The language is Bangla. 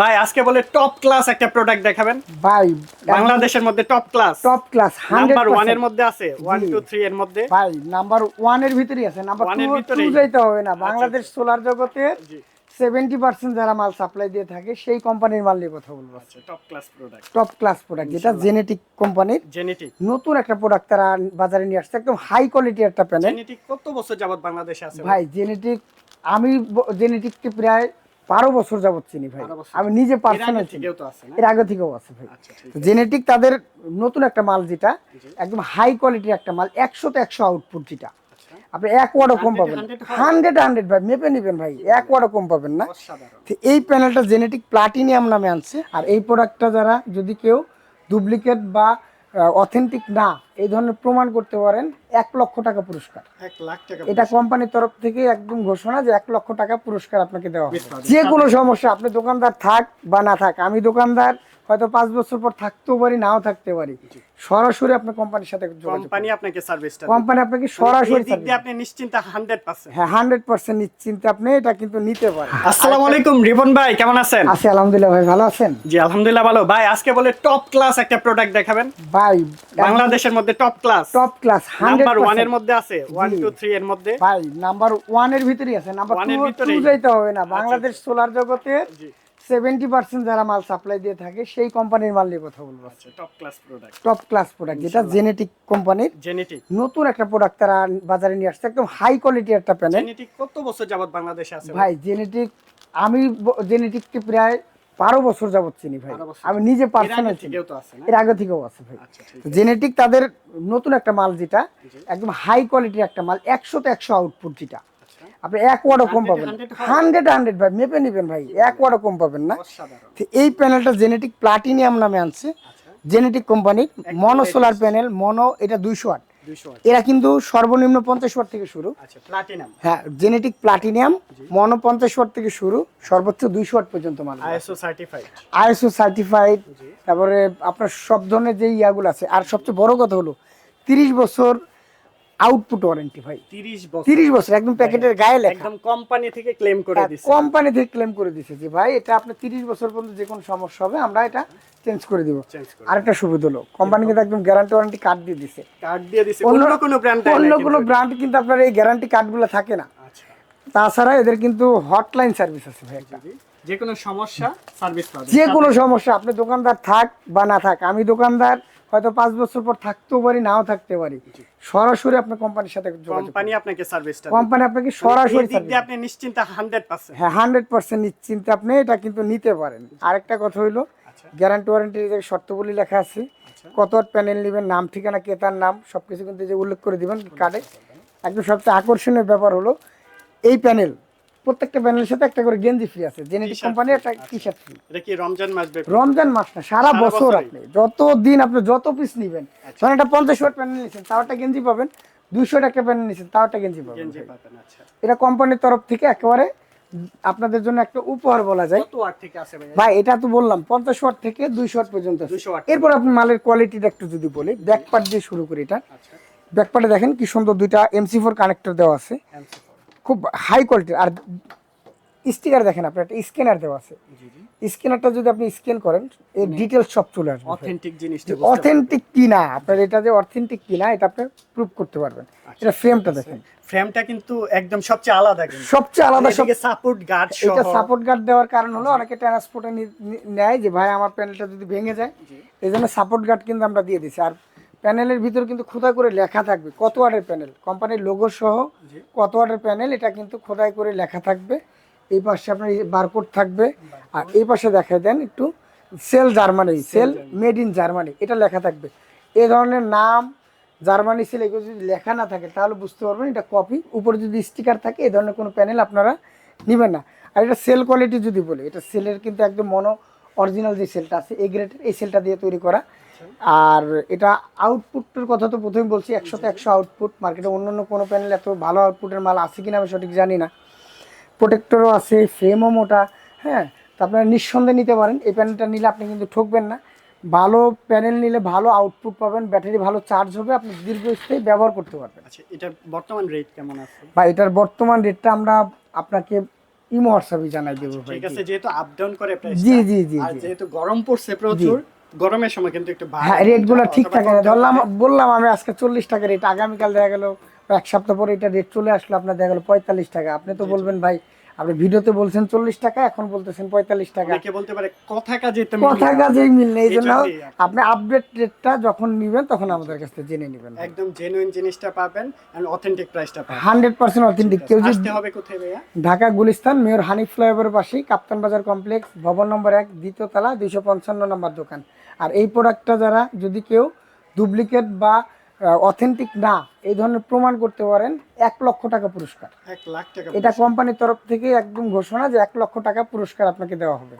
ভাই আজকে বলে টপ ক্লাস একটা প্রোডাক্ট দেখাবেন। ভাই বাংলাদেশের মধ্যে top class top class number এর মধ্যে আছে ওয়ান জি। টু থ্রি এর মধ্যে। ভাই নাম্বার এর ভিতরেই আছে নাম্বার টু যাইতে হবে না। বাংলাদেশ সোলার জগতের জি। সেভেন্টি পার্সেন্ট যারা মাল সাপ্লাই দিয়ে থাকে সেই কোম্পানির মাল নিয়ে কথা বলব। আচ্ছা top class product top class product যেটা জেনেটিক কোম্পানির জেনেটিক নতুন একটা প্রোডাক্ট তারা বাজারে নিয়ে আসছে একদম হাই কোয়ালিটি একটা প্যানেল জেনেটিক কত বছর যাবত বাংলাদেশে আছে ভাই জেনেটিক আমি জেনেটিককে প্রায় বারো বছর যাবত চিনি ভাই। আমি নিজে পার্সোনাল চিনি। এর আগে থেকেও আছে ভাই। আচ্ছা জেনেটিক তাদের নতুন একটা মাল যেটা একদম হাই কোয়ালিটির একটা মাল একশো তো একশো আউটপুট যেটা। আচ্ছা। আপনি এক ওয়ার্ডও কম পাবেন। হান্ড্রেড হান্ড্রেড ভাই মেপে নেবেন ভাই। এক ওয়ার্ডও কম পাবেন না। এই প্যানেলটা জেনেটিক প্লাটিনিয়াম নামে আনছে। আর এই প্রোডাক্টটা যারা যদি কেউ ডুপ্লিকেট বা অথেন্টিক না এই ধরনের প্রমাণ করতে পারেন এক লক্ষ টাকা পুরস্কার। এটা কোম্পানির তরফ থেকে একদম ঘোষণা যে এক লক্ষ টাকা পুরস্কার আপনাকে দেওয়া হবে। যে কোনো সমস্যা আপনি দোকানদার থাক বা না থাক আমি দোকানদার হয়তো পাঁচ বছর পর থাকতেও পারি নাও থাকতে পারি। সরাসরি আপনার কোম্পানির সাথে কোম্পানি আপনাকে সার্ভিসটা কোম্পানি আপনাকে সরাসরি আপনি নিশ্চিন্তে 100% হ্যাঁ হান্ড্রেড পার্সেন্ট নিশ্চিন্তে আপনি এটা কিন্তু নিতে পারেন। আসসালামু আলাইকুম রিপন ভাই কেমন আছেন? আছি আলহামদুলিল্লাহ ভাই ভালো আছেন? জি আলহামদুলিল্লাহ ভালো। ভাই আজকে বলে টপ ক্লাস একটা প্রোডাক্ট দেখাবেন। ভাই বাংলাদেশের মধ্যে top class top class hundred number ওয়ানের মধ্যে আছে ওয়ান জি। টু থ্রি এর মধ্যে। ভাই নাম্বার ওয়ানের ভিতরেই আছে। নাম্বার One টু এর ভিতরেই? যাইতে হবে না। বাংলাদেশ সোলার জগতের জি। সেভেন্টি পার্সেন্ট যারা মাল সাপ্লাই দিয়ে থাকে সেই কোম্পানির মাল নিয়ে কথা বলব। আচ্ছা top class product top class product যেটা জেনেটিক কোম্পানির জেনেটিক নতুন একটা প্রোডাক্ট তারা বাজারে নিয়ে আসছে একদম হাই কোয়ালিটি একটা প্যানেল জেনেটিক কত বছর যাবত বাংলাদেশে আছে ভাই জেনেটিক আমি জেনেটিককে প্রায় বারো বছর যাবত চিনি ভাই। আমি নিজে এর আগে পার্সোনাল চিনি। থেকেও আছে এর আগে থেকেও আছে ভাই। আচ্ছা জেনেটিক তাদের নতুন একটা মাল যেটা একদম হাই কোয়ালিটির একটা মাল একশো তো একশো আউটপুট যেটা। আচ্ছা আপনি এক ওয়ার্ডও কম পাবেন। 100? হান্ড্রেড হান্ড্রেড ভাই মেপে নেবেন ভাই এক ওয়ার্ডও কম পাবেন না। এই প্যানেলটা জেনেটিক প্লাটিনিয়াম নামে আনছে। জেনেটিক কোম্পানির মনো সোলার প্যানেল মনো এটা দুইশো আট এরা কিন্তু সর্বনিম্ন পঞ্চাশ ওয়াট থেকে শুরু। আচ্ছা হ্যাঁ জেনেটিক প্লাটিনিয়াম মনো পঞ্চাশ ওয়াট থেকে শুরু সর্বোচ্চ দুইশো ওয়াট পর্যন্ত মাল। আইএসও সার্টিফাইড তারপরে আপনার সব ধরনের যে ইয়াগুলো আছে আর সবচেয়ে বড় কথা হলো তিরিশ বছর আউটপুট ওয়ারেন্টি ভাই। 30 বছর। তিরিশ বছর একদম প্যাকেটের গায়ে লেখা। একদম কোম্পানি থেকে ক্লেম করে দিছে। কোম্পানি থেকে ক্লেম করে দিছে যে ভাই এটা আপনার তিরিশ বছর পর্যন্ত যে কোনো সমস্যা হবে আমরা এটা চেঞ্জ করে দিব। করে আরেকটা সুবিধা হলো কোম্পানি কিন্তু একদম গ্যারান্টি ওয়ারেন্টি কার্ড দিয়ে দিছে। কার্ড দিয়ে দিছে। অন্য- কোনো ব্র্যান্ড অন্য কোনো ব্র্যান্ড কিন্তু আপনার এই গ্যারান্টি কার্ডগুলো থাকে না। আচ্ছা। তাছাড়া এদের কিন্তু হটলাইন সার্ভিস আছে ভাই একটা। যে কোনো সমস্যা সার্ভিস পাবে। যে কোনো সমস্যা আপনি দোকানদার থাক বা না থাক আমি দোকানদার হয়তো পাঁচ বছর পর থাকতেও পারি নাও থাকতে পারি। সরাসরি আপনার কোম্পানির সাথে কোম্পানি আপনাকে সার্ভিসটা কোম্পানি আপনাকে সরাসরি আপনি নিশ্চিন্তে 100% হ্যাঁ হান্ড্রেড পার্সেন্ট নিশ্চিন্তে আপনি এটা কিন্তু নিতে পারেন। আরেকটা কথা হইল আচ্ছা। গ্যারান্টি ওয়ারেন্টির যে শর্তগুলি লেখা আছে আচ্ছা। কত প্যানেল নেবেন নাম ঠিকানা ক্রেতার নাম সব কিছু কিন্তু যে উল্লেখ করে দিবেন কার্ডে একদম সবচেয়ে আকর্ষণীয় ব্যাপার হলো এই প্যানেল প্রত্যেকটা প্যানেলের সাথে একটা করে গেঞ্জি ফ্রি আছে। জেনেটিক কোম্পানি একটা আচ্ছা। টি শার্ট ফ্রি এটা কি রমজান মাস রমজান মাস না সারা বছর আপনি যত দিন আপনি যত পিস নিবেন আচ্ছা। ধরেন একটা পঞ্চাশ ওয়াট প্যানেল নিচ্ছেন তাও একটা গেঞ্জি পাবেন দুইশো টাকা প্যানেল নিচ্ছেন তাও একটা গেঞ্জি পাবেন আচ্ছা। এটা কোম্পানির তরফ থেকে একেবারে আপনাদের জন্য একটা উপহার বলা যায়। ভাই? এটা তো বললাম পঞ্চাশ ওয়াট থেকে দুইশো ওয়াট পর্যন্ত আছে। 200 ওয়াট এরপর আপনি মালের কোয়ালিটিটা একটু যদি বলি ব্যাক পার্ট দিয়ে শুরু করি এটা। আচ্ছা। ব্যাক পার্টে দেখেন কি সুন্দর দুইটা এমসি ফোর কানেক্টর দেওয়া আছে। MC4 খুব হাই কোয়ালিটির আর স্টিকার দেখেন আপনার একটা স্ক্যানার দেওয়া আছে। স্ক্যানারটা যদি আপনি স্ক্যান করেন এর ডিটেলস সব চলে আসবে। অথেন্টিক জিনিসটা অথেন্টিক কিনা আপনার এটা যে অথেন্টিক কিনা এটা আপনি প্রুফ করতে পারবেন। আচ্ছা। এটা ফ্রেমটা দেখেন। ফ্রেমটা কিন্তু একদম সবচেয়ে আলাদা কিন্তু। সবচেয়ে আলাদা সব সাপোর্ট গার্ড সহ। এটা সাপোর্ট গার্ড দেওয়ার কারণ হলো অনেকে ট্রান্সপোর্টে নেয় যে ভাই আমার প্যানেলটা যদি ভেঙে যায়। এই জন্য সাপোর্ট গার্ড কিন্তু আমরা দিয়ে দিছি আর প্যানেলের ভিতর কিন্তু খোদাই করে লেখা থাকবে। কত ওয়াটের প্যানেল? কোম্পানির লোগো সহ কত ওয়াটের প্যানেল এটা কিন্তু খোদাই করে লেখা থাকবে। এই পাশে আপনার বারকোড থাকবে। আর এই পাশে দেখাই দেন একটু cell Germany cell made in Germany এটা লেখা থাকবে। এই ধরনের নাম জার্মানি সেল এগুলো যদি লেখা না থাকে তাহলে বুঝতে পারবেন এটা কপি উপরে যদি স্টিকার থাকে এই ধরনের কোনো প্যানেল আপনারা নেবেন না। আর এটা সেল কোয়ালিটি যদি বলি এটা সেলের কিন্তু একদম মনো অরিজিনাল যে সেলটা আছে এই গ্রেডের এই সেলটা দিয়ে তৈরি করা। আর এটা আউটপুটের কথা তো প্রথমে বলছি একশোতে একশো আউটপুট মার্কেটে অন্য অন্য কোনো প্যানেল এত ভালো আউটপুটের মাল আছে কিনা আমি সঠিক জানি না। প্রোটেক্টরও আছে ফ্রেমও মোটা হ্যাঁ? তো আপনারা নিঃসন্দেহে নিতে পারেন এই প্যানেলটা নিলে আপনি কিন্তু ঠকবেন না। ভালো প্যানেল নিলে ভালো আউটপুট পাবেন ব্যাটারি ভালো চার্জ হবে আপনি দীর্ঘস্থায়ী ব্যবহার করতে পারবেন। আচ্ছা এটার বর্তমান রেট কেমন আছে? বা এটার বর্তমান রেটটা আমরা আপনাকে ইমো হোয়াটসঅ্যাপে জানাই দেবো ঠিক আছে যেহেতু আপ ডাউন করে প্রাইস জি জি জি আর জি। যেহেতু গরম পড়ছে প্রচুর গরমের সময় কিন্তু একটু হ্যাঁ রেটগুলো ঠিক থাকে না ধরলাম বললাম আমি আজকে চল্লিশ টাকা রেট আগামীকাল দেখা গেল এক সপ্তাহ পরে এটা রেট চলে আসলো আপনার দেখা গেলো পঁয়তাল্লিশ টাকা। আপনি তো বলবেন ভাই আপনি ভিডিওতে বলছেন চল্লিশ টাকা এখন বলতেছেন পঁয়তাল্লিশ টাকা। বলতে পারে কথা কাজে কথা কাজেই মিল নেই এই জন্য। আপনি আপডেট রেটটা যখন নিবেন তখন আমাদের কাছ থেকে জেনে নেবেন। একদম জেনুইন জিনিসটা পাবেন এন্ড অথেন্টিক প্রাইসটা পাবেন। হান্ড্রেড পার্সেন্ট অথেন্টিক কেউ আসতে হবে কোথায় ভাইয়া? ঢাকা গুলিস্তান মেয়র হানিফ ফ্লাইওভারের পাশেই কাপ্তান বাজার কমপ্লেক্স ভবন নম্বর এক দ্বিতীয় তলা দুইশো পঞ্চান্ন নম্বর দোকান। আর এই প্রোডাক্টটা যারা যদি কেউ ডুপ্লিকেট বা অথেন্টিক না এই ধরনের প্রমাণ করতে পারেন এক লক্ষ টাকা পুরস্কার। এক লাখ টাকা এটা কোম্পানির তরফ থেকে একদম ঘোষণা যে এক লক্ষ টাকা পুরস্কার আপনাকে দেওয়া হবে।